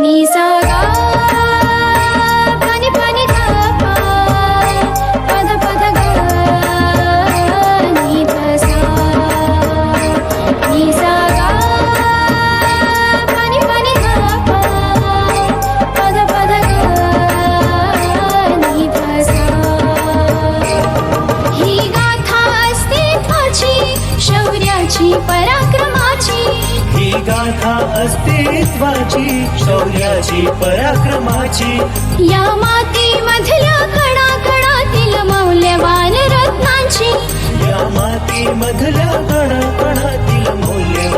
नि सा गाथा अस्तित्वाची शौर्याची पराक्रमाची. या मातीमधल्या कणा कणातील मौल्यवान रत्नांची. या माती मधल्या कणाकणातील मौल्यवान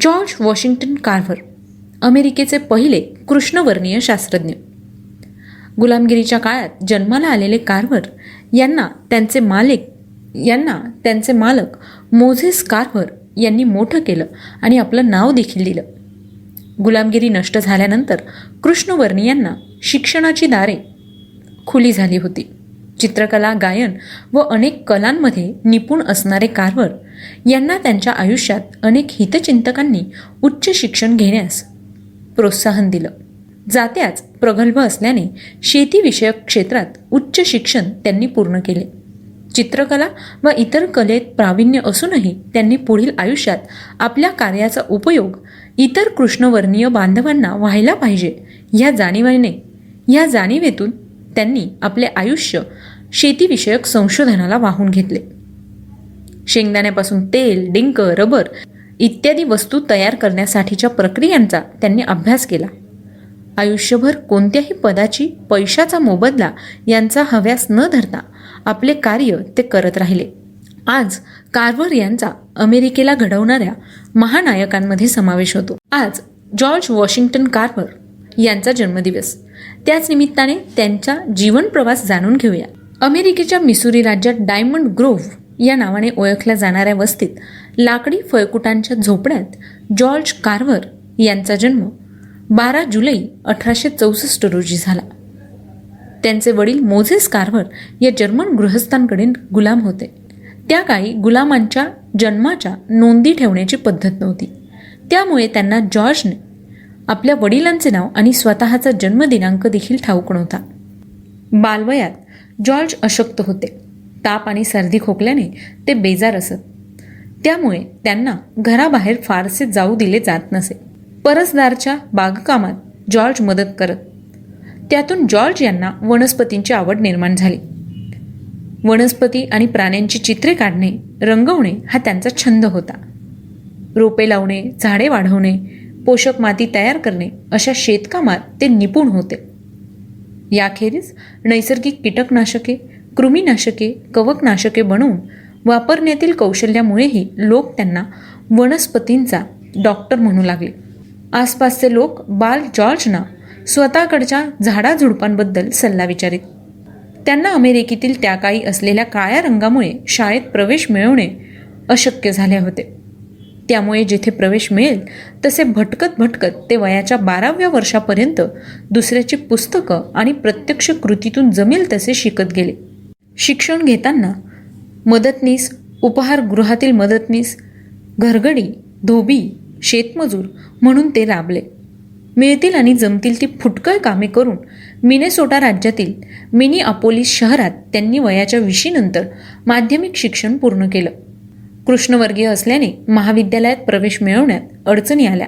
जॉर्ज वॉशिंग्टन कार्व्हर अमेरिकेचे पहिले कृष्णवर्णीय शास्त्रज्ञ. गुलामगिरीच्या काळात जन्माला आलेले कार्व्हर यांना त्यांचे मालिक यांना त्यांचे मालक मोझेस कार्व्हर यांनी मोठं केलं आणि आपलं नाव देखील दिलं. गुलामगिरी नष्ट झाल्यानंतर कृष्णवर्णी यांना शिक्षणाची दारे खुली झाली होती. चित्रकला गायन व अनेक कलांमध्ये निपुण असणारे कारवर यांना त्यांच्या आयुष्यात अनेक हितचिंतकांनी उच्च शिक्षण घेण्यास प्रोत्साहन दिलं. जात्याच प्रगल्भ असल्याने शेतीविषयक क्षेत्रात उच्च शिक्षण त्यांनी पूर्ण केले. चित्रकला व इतर कलेत प्रावीण्य असूनही त्यांनी पुढील आयुष्यात आपल्या कार्याचा उपयोग इतर कृष्णवर्णीय बांधवांना व्हायला पाहिजे ह्या जाणीवेने ह्या जाणीवेतून त्यांनी आपले आयुष्य शेतीविषयक संशोधनाला वाहून घेतले. शेंगदाण्यापासून तेल डिंक रबर इत्यादी वस्तू तयार करण्यासाठीच्या प्रक्रियांचा त्यांनी अभ्यास केला. आयुष्यभर कोणत्याही पदाची पैशाचा मोबदला यांचा हव्यास न धरता आपले कार्य ते करत राहिले. आज कार्वर यांचा अमेरिकेला घडवणाऱ्या महानायकांमध्ये समावेश होतो. आज जॉर्ज वॉशिंग्टन कार्वर यांचा जन्मदिवस. त्याच निमित्ताने त्यांचा जीवन प्रवास जाणून घेऊया. अमेरिकेच्या मिसुरी राज्यात डायमंड ग्रोव्ह या नावाने ओळखल्या जाणाऱ्या वस्तीत लाकडी फळकुटांच्या झोपड्यात जॉर्ज कार्वर यांचा जन्म बारा जुलै अठराशे चौसष्ट रोजी झाला. त्यांचे वडील मोझेस कार्वर या जर्मन गृहस्थांकडे गुलाम होते. त्या काळी गुलामांच्या जन्माच्या नोंदी ठेवण्याची पद्धत नव्हती. त्यामुळे त्यांना जॉर्जने आपल्या वडिलांचे नाव आणि स्वतःचा जन्मदिनांक देखील ठाऊक नव्हता. बालवयात जॉर्ज अशक्त होते. ताप आणि सर्दी खोकल्याने ते बेजार असत. त्यामुळे त्यांना घराबाहेर फारसे जाऊ दिले जात नसे. परसदारच्या बागकामात जॉर्ज मदत करत. त्यातून जॉर्ज यांना वनस्पतींची आवड निर्माण झाली. वनस्पती आणि प्राण्यांची चित्रे काढणे रंगवणे हा त्यांचा छंद होता. रोपे लावणे झाडे वाढवणे पोषक माती तयार करणे अशा शेतकामात ते निपुण होते. याखेरीज नैसर्गिक कीटकनाशके कृमीनाशके कवकनाशके बनवून वापरण्यातील कौशल्यामुळेही लोक त्यांना वनस्पतींचा डॉक्टर म्हणू लागले. आसपासचे लोक बाल जॉर्जना स्वतःकडच्या झाडाझुडपांबद्दल सल्ला विचारित. त्यांना अमेरिकेतील त्या काळी असलेल्या काळ्या रंगामुळे शाळेत प्रवेश मिळवणे अशक्य झाले होते. त्यामुळे जिथे प्रवेश मिळेल तसे भटकत भटकत ते वयाच्या बाराव्या वर्षापर्यंत दुसऱ्याची पुस्तकं आणि प्रत्यक्ष कृतीतून जमेल तसे शिकत गेले. शिक्षण घेताना मदतनीस उपहारगृहातील मदतनीस घरगडी धोबी शेतमजूर म्हणून ते राबले मिळतील आणि जमतील ती फुटकळ कामे करून मिनेसोटा राज्यातील मिनी अपोलिस शहरात त्यांनी वयाच्या विशीनंतर माध्यमिक शिक्षण पूर्ण केलं. कृष्णवर्गीय असल्याने महाविद्यालयात प्रवेश मिळवण्यात अडचणी आल्या.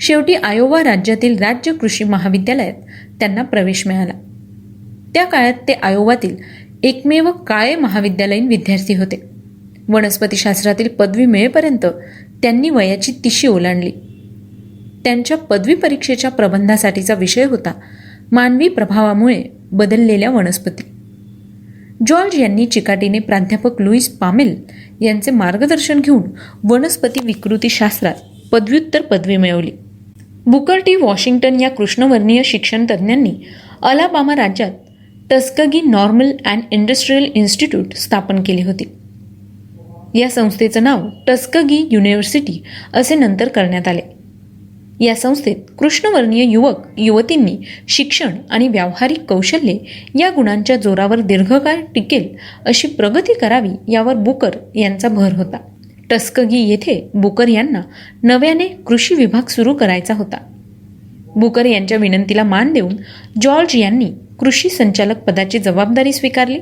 शेवटी आयोवा राज्यातील राज्य कृषी महाविद्यालयात त्यांना प्रवेश मिळाला. त्या काळात ते आयोवातील एकमेव काळे महाविद्यालयीन विद्यार्थी होते. वनस्पतीशास्त्रातील पदवी मिळेपर्यंत त्यांनी वयाची तिशी ओलांडली. त्यांच्या पदवी परीक्षेच्या प्रबंधासाठीचा विषय होता मानवी प्रभावामुळे बदललेल्या वनस्पती. जॉर्ज यांनी चिकाटीने प्राध्यापक लुईस पामेल यांचे मार्गदर्शन घेऊन वनस्पती विकृतीशास्त्रात पदव्युत्तर पदवी मिळवली. Booker T. वॉशिंग्टन या कृष्णवर्णीय शिक्षण तज्ज्ञांनी अलाबामा राज्यात Tuskegee normal and industrial institute स्थापन केले होते. या संस्थेचं नाव टस्कगी युनिव्हर्सिटी असे नंतर करण्यात आले. या संस्थेत कृष्णवर्णीय युवक युवतींनी शिक्षण आणि व्यावहारिक कौशल्ये या गुणांच्या जोरावर दीर्घकाळ टिकेल अशी प्रगती करावी यावर बुकर यांचा भर होता. टस्कगी येथे बुकर यांना नव्याने कृषी विभाग सुरू करायचा होता. बुकर यांच्या विनंतीला मान देऊन जॉर्ज यांनी कृषी संचालक पदाची जबाबदारी स्वीकारली.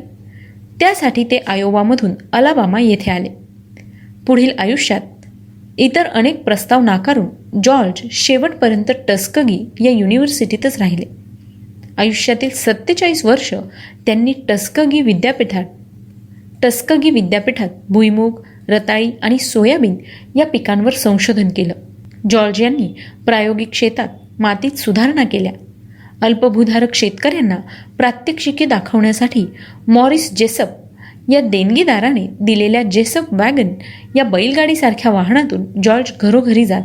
त्यासाठी ते आयोवामधून अलाबामा येथे आले. पुढील आयुष्यात इतर अनेक प्रस्ताव नाकारून जॉर्ज शेवटपर्यंत टस्कगी या युनिव्हर्सिटीतच राहिले. आयुष्यातील सत्तेचाळीस वर्ष त्यांनी टस्कगी विद्यापीठात टस्कगी विद्यापीठात भुईमूग रताळी आणि सोयाबीन या पिकांवर संशोधन केलं. जॉर्ज यांनी प्रायोगिक शेतात मातीत सुधारणा केल्या. अल्पभूधारक शेतकऱ्यांना प्रात्यक्षिके दाखवण्यासाठी मॉरिस जेसप या देणगीदाराने दिलेल्या जेसप वॅगन या बैलगाडीसारख्या वाहनातून जॉर्ज घरोघरी जात.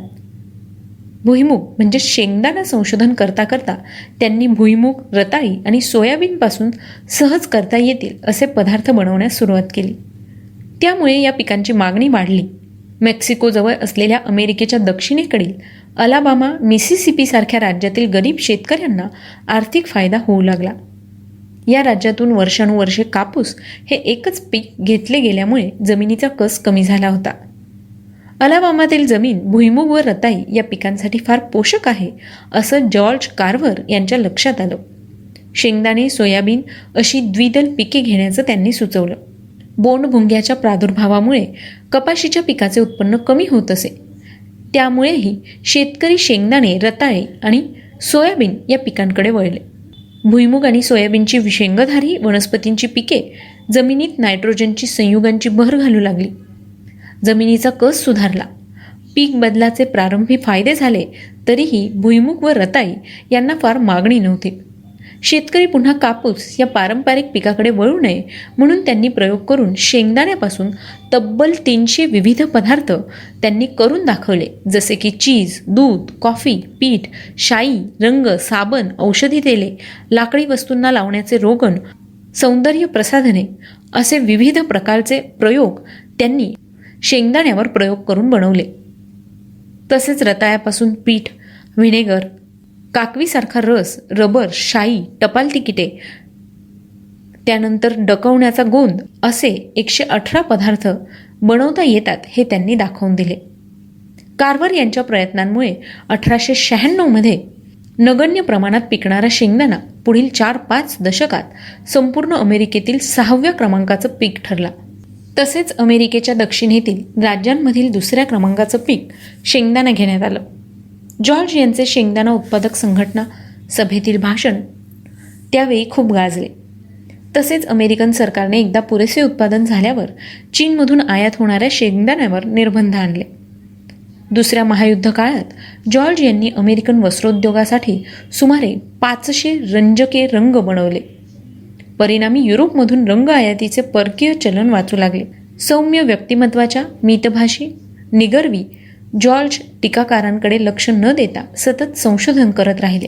भुईमुग म्हणजे शेंगदाणा संशोधन करता करता त्यांनी भुईमुग रताळी आणि सोयाबीनपासून सहज करता येतील असे पदार्थ बनवण्यास सुरुवात केली. त्यामुळे या पिकांची मागणी वाढली. मेक्सिकोजवळ असलेल्या अमेरिकेच्या दक्षिणेकडील अलाबामा मिसिसिपीसारख्या राज्यातील गरीब शेतकऱ्यांना आर्थिक फायदा होऊ लागला. या राज्यातून वर्षानुवर्षे कापूस हे एकच पीक घेतले गेल्यामुळे जमिनीचा कस कमी झाला होता. अलाबामातील जमीन भुईमुग व रताई या पिकांसाठी फार पोषक आहे असं जॉर्ज कार्व्हर यांच्या लक्षात आलं. शेंगदाणे सोयाबीन अशी द्विदल पिके घेण्याचं त्यांनी सुचवलं. बोंडभुंग्याच्या प्रादुर्भावामुळे कपाशीच्या पिकाचे उत्पन्न कमी होत असे. त्यामुळेही शेतकरी शेंगदाणे रताळे आणि सोयाबीन या पिकांकडे वळले. भुईमुग आणि सोयाबीनची विशेंगधारी वनस्पतींची पिके जमिनीत नायट्रोजनची संयुगांची भर घालू लागली. जमिनीचा कस सुधारला. पीक बदलाचे प्रारंभी फायदे झाले तरीही भुईमुग व रताई यांना फार मागणी नव्हती. शेतकरी पुन्हा कापूस या पारंपरिक पिकाकडे वळू नये म्हणून त्यांनी प्रयोग करून शेंगदाण्यापासून तब्बल तीनशे विविध पदार्थ त्यांनी करून दाखवले जसे की चीज दूध कॉफी पीठ शाई रंग साबण औषधी तेले लाकडी वस्तूंना लावण्याचे रोगण सौंदर्य प्रसाधने असे विविध प्रकारचे प्रयोग त्यांनी शेंगदाण्यावर प्रयोग करून बनवले. तसेच रताळ्यापासून पीठ व्हिनेगर काकवीसारखा रस रबर शाई टपाल तिकिटे त्यानंतर डकवण्याचा गोंद असे एकशे अठरा पदार्थ बनवता येतात हे त्यांनी दाखवून दिले. कार्वर यांच्या प्रयत्नांमुळे अठराशे शहाण्णवमध्ये नगण्य प्रमाणात पिकणारा शेंगदाणा पुढील चार पाच दशकात संपूर्ण अमेरिकेतील सहाव्या क्रमांकाचं पीक ठरला. तसेच अमेरिकेच्या दक्षिणेतील राज्यांमधील दुसऱ्या क्रमांकाचं पीक शेंगदाणा घेण्यात आलं. जॉर्ज यांचे शेंगदाणा उत्पादक संघटना सभेतील भाषण त्यावेळी खूप गाजले. तसेच अमेरिकन सरकारने एकदा पुरेसे उत्पादन झाल्यावर चीनमधून आयात होणाऱ्या शेंगदाण्यावर निर्बंध आणले. दुसऱ्या महायुद्ध काळात जॉर्ज यांनी अमेरिकन वस्त्रोद्योगासाठी सुमारे पाचशे रंजके रंग बनवले. परिणामी युरोपमधून रंग आयातीचे परकीय चलन वाचू लागले. सौम्य व्यक्तिमत्वाच्या मितभाषी निगर्वी जॉर्ज टीकाकारांकडे लक्ष न देता सतत संशोधन करत राहिले.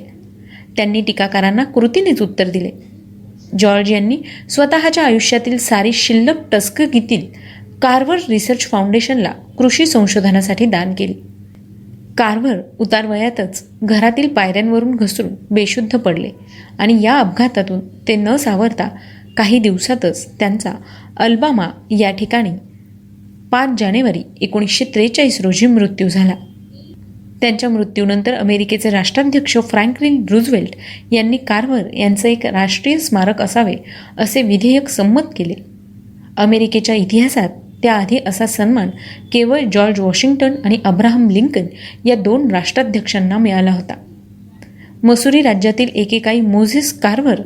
त्यांनी टीकाकारांना कृतीनेच उत्तर दिले. जॉर्ज यांनी स्वतःच्या आयुष्यातील सारी शिल्लक टस्कगीतील कार्वर रिसर्च फाउंडेशनला कृषी संशोधनासाठी दान केली. कार्व्हर उतारवयातच घरातील पायऱ्यांवरून घसरून बेशुद्ध पडले आणि या अपघातातून ते न सावरता काही दिवसातच त्यांचा अल्बामा या ठिकाणी पाच जानेवारी एकोणीसशे त्रेचाळीस रोजी मृत्यू झाला. त्यांच्या मृत्यूनंतर अमेरिकेचे राष्ट्राध्यक्ष फ्रँकलिन रुझवेल्ट यांनी कार्व्हर यांचं एक राष्ट्रीय स्मारक असावे असे विधेयक संमत केले. अमेरिकेच्या इतिहासात त्याआधी असा सन्मान केवळ जॉर्ज वॉशिंग्टन आणि अब्राहम लिंकन या दोन राष्ट्राध्यक्षांना मिळाला होता. मसुरी राज्यातील एकेकाई मोझिस कार्व्हर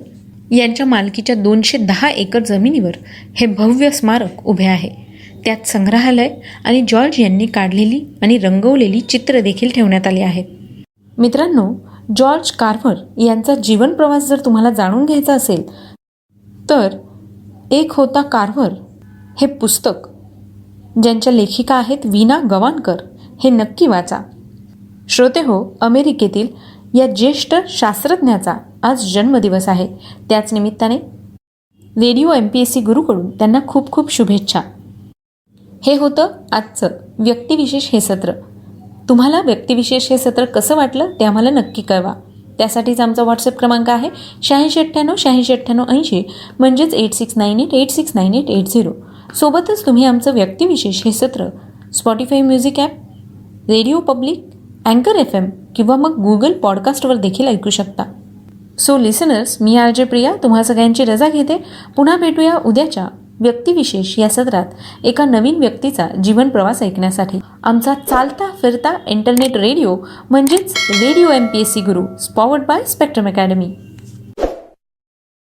यांच्या मालकीच्या दोनशे दहा एकर जमिनीवर हे भव्य स्मारक उभे आहे. त्यात संग्रहालय आणि जॉर्ज यांनी काढलेली आणि रंगवलेली चित्र देखील ठेवण्यात आली आहेत. मित्रांनो जॉर्ज कार्व्हर यांचा जीवनप्रवास जर तुम्हाला जाणून घ्यायचा असेल तर एक होता कार्व्हर हे पुस्तक ज्यांच्या लेखिका आहेत वीणा गवाणकर हे नक्की वाचा. श्रोते हो अमेरिकेतील या ज्येष्ठ शास्त्रज्ञाचा आज जन्मदिवस आहे. त्याच निमित्ताने radio M P S C गुरुकडून त्यांना खूप खूप शुभेच्छा. हे होतं आजचं. व्यक्तिविशेष हे सत्र. तुम्हाला व्यक्तिविशेष हे सत्र कसं वाटलं ते आम्हाला नक्की कळवा. त्यासाठीच आमचा व्हॉट्सअप क्रमांक आहे शहाऐंशी अठ्ठ्याण्णव शहाऐंशी अठ्ठ्याण्णव ऐंशी. म्हणजेच eight six nine eight eight six nine eight eight zero सोबतच तुम्ही आमचं व्यक्तिविशेष हे सत्र Spotify music app radio public अँकर एफ एम किंवा मग गुगल पॉडकास्टवर देखील ऐकू शकता. सो लिसनर्स मी आर जे प्रिया तुम्हा सगळ्यांची रजा घेते. पुन्हा भेटूया उद्याच्या व्यक्तिविशेष या सत्रात एका नवीन व्यक्तीचा जीवन प्रवास ऐकण्यासाठी. आमचा चालता फिरता इंटरनेट रेडिओ म्हणजेच radio M P S C Guru powered by spectrum academy